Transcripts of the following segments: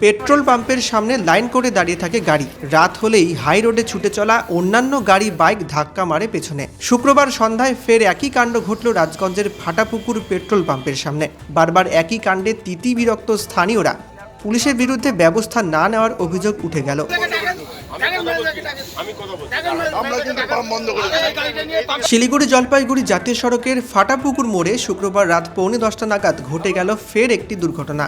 Petrol পাম্পের সামনে line করে দাঁড়িয়ে থাকে গাড়ি। রাত হলেই হাই রোডে ছুটে চলা অন্যান্য গাড়ি বাইক ধাক্কা মারে পেছনে। শুক্রবার সন্ধ্যায় ফের একই কাণ্ড ঘটল রাজগঞ্জের ফাটাপুকুর পেট্রোল পাম্পের সামনে। বারবার একই কাণ্ডে তিতি বিরক্ত স্থানীয়রা। পুলিশের বিরুদ্ধে ব্যবস্থা না নেওয়ার অভিযোগ উঠে গেল। শিলিগুড়ি জলপাইগুড়ি জাতীয় সড়কের ফাটাপুকুর মোড়ে শুক্রবার রাত পৌনে দশটা নাগাদ ঘটে গেল ফের একটি দুর্ঘটনা।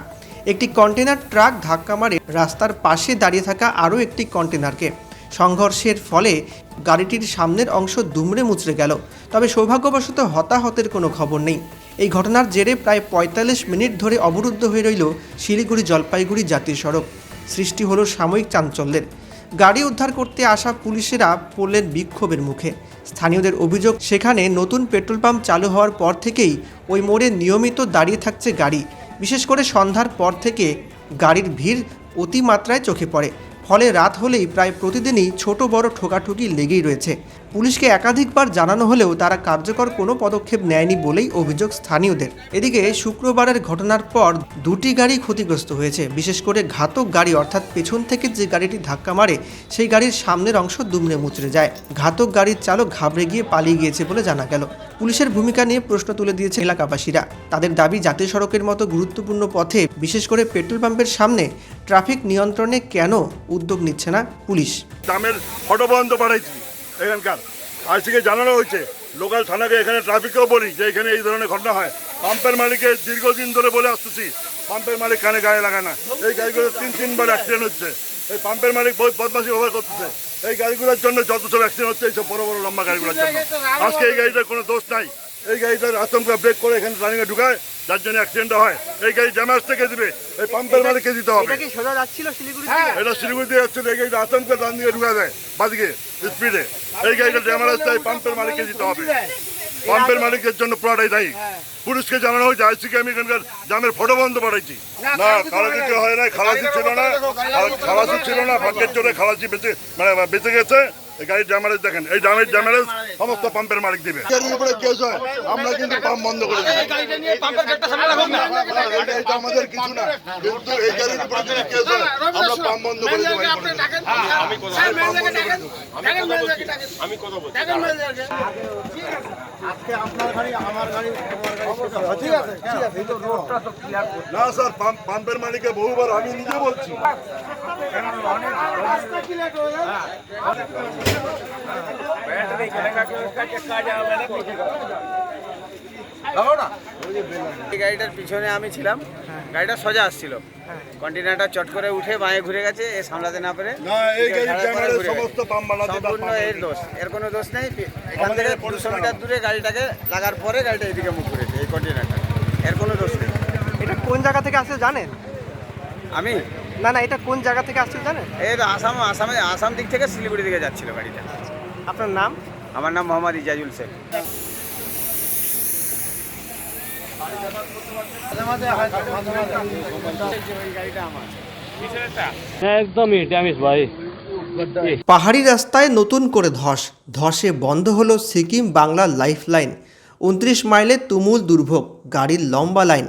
একটি কন্টেনার ট্রাক ধাক্কা মারে রাস্তার পাশে দাঁড়িয়ে থাকা আরও একটি কন্টেনারকে সংঘর্ষের ফলে গাড়িটির সামনের অংশ দুমড়ে মুচড়ে গেল। তবে সৌভাগ্যবশত হতাহতের কোনো খবর নেই। এই ঘটনার জেরে প্রায় পঁয়তাল্লিশ মিনিট ধরে অবরুদ্ধ হয়ে রইল শিলিগুড়ি জলপাইগুড়ি জাতীয় সড়ক। সৃষ্টি হলো সাময়িক চাঞ্চল্যের। গাড়ি উদ্ধার করতে আসা পুলিশেরা পড়লেন বিক্ষোভের মুখে। স্থানীয়দের অভিযোগ, সেখানে নতুন পেট্রোল পাম্প চালু হওয়ার পর থেকেই ওই মোড়ে নিয়মিত দাঁড়িয়ে থাকছে গাড়ি। বিশেষ করে সন্ধ্যার পর থেকে গাড়ির ভিড় অতিমাত্রায় চোখে পড়ে। ফলে রাত হলেই প্রায় প্রতিদিনই ছোট বড় ঠোকাঠুকি লেগেই রয়েছে। পুলিশকে একাধিকবার জানানো হলেও তারা কার্যকর কোনো পদক্ষেপ নেয়নি বলেই অভিযোগ স্থানীয়দের। এদিকে শুক্রবারের ঘটনার পর দুটি গাড়ি ক্ষতিগ্রস্ত হয়েছে। বিশেষ করে ঘাতক গাড়ি অর্থাৎ পেছন থেকে যে গাড়িটি ধাক্কা মারে, সেই গাড়ির সামনের অংশ দুমড়ে মুচড়ে যায়। ঘাতক গাড়ির চালক ঘাবড়ে গিয়ে পালিয়ে গিয়েছে বলে জানা গেল। পুলিশের ভূমিকা নিয়ে প্রশ্ন তুলে দিয়েছে এলাকাবাসীরা। তাদের দাবি, জাতীয় সড়কের মতো গুরুত্বপূর্ণ পথে, বিশেষ করে পেট্রোল পাম্পের সামনে, ট্রাফিক নিয়ন্ত্রণে কেন উদ্যোগ নিচ্ছে না পুলিশ? দামের পাঠাইছি এখানকার। আজ থেকে জানানো হয়েছে, লোকাল থানাকে এখানে ট্রাফিককেও বলি যে এখানে এই ধরনের ঘটনা হয়। পাম্পের মালিকের দীর্ঘদিন ধরে বলে আসতেছি, পাম্পের মালিক কানে গায়ে লাগায় না। এই গাড়িগুলো তিন, তিনবার অ্যাক্সিডেন্ট হচ্ছে। এই পাম্পের মালিক বহুত বদমাশি ব্যবহার করতেছে। এই গাড়িগুলোর জন্য যত সব অ্যাক্সিডেন্ট হচ্ছে এইসব বড় বড়, লম্বা গাড়িগুলোর জন্য। আজকে এই গাড়িটার কোনো দোষ নাই। এই গাড়িটার আতঙ্ক ব্রেক করে এখানে রানিংয়ে ঢুকায় যার জন্য অ্যাক্সিডেন্ট হয়। এই গাড়ি ড্যামেজ থেকে দিবে? এই পাম্পের মালিককে দিতে হবে? কি সোজা যাচ্ছিল শিলিগুড়ি এটা শিলিগুড়ি দিয়ে যাচ্ছে এই গাড়িটা আতঙ্ক ডান দিকে ঢুকা যায় বাদিকে স্পিডে এই গাড়িটা ড্যামেজ তাই পাম্পের মালিককে দিতে হবে। পাম্পের মালিকের জন্য পুরোটাই দায়ী। পুলিশকে জানানো হয়েছে আইসিকে আমি এখানকার জামের ফটো বন্ধ পাঠাইছি। না খালাসি হয় নাই খালাসি ছিল না খালাসি ছিল না ভাগ্যের জোরে খালাসি বেঁচে মানে বেঁচে গেছে। এই গাড়ির ড্যামারেজ দেখেন এই ড্যামেজ ড্যামারেজ সমস্ত পাম্পের মালিক দিবে। উপরে কেস হয় আমরা কিন্তু পাম্প বন্ধ করে। দিই এই আমাদের কিছু না। কিন্তু এই গাড়ির উপরে যদি কেস হয় আমরা পাম্প বন্ধ করে দেবো এই দেবো। না স্যার পাম্প পাম্পের মালিককে বহুবার আমি নিজে বলছি। এই গাড়িটার পিছনে আমি ছিলাম। গাড়িটা সোজা আসছিল। কন্টেনারটা চট করে উঠে বাঁয়ে ঘুরে গেছে এ সামলাতে না পেরে। সম্পূর্ণ এর দোষ এর কোনো দোষ নেই। এখান থেকে দুশো মিটার দূরে গাড়িটাকে লাগার পরে গাড়িটা এদিকে মুখ করেছে এই কন্টেনারটা এর কোনো দোষ নেই। এটা কোন জায়গা থেকে আসছে জানেন? আমি? না না এটা কোন জায়গা থেকে আসছে জানেন? এই তো আসাম আসামে আসাম দিক থেকে শিলিগুড়ি দিকে যাচ্ছিল গাড়িটা। আপনার নাম? আমার নাম মোহাম্মদ ইজাজুল শেখ। হ্যাঁ একদমই ড্যামেজ ভাই। পাহাড়ি রাস্তায় নতুন করে ধস। ধসে বন্ধ হলো সিকিম বাংলা লাইফ লাইন উনত্রিশ মাইলে তুমুল দুর্ভোগ গাড়ির লম্বা লাইন।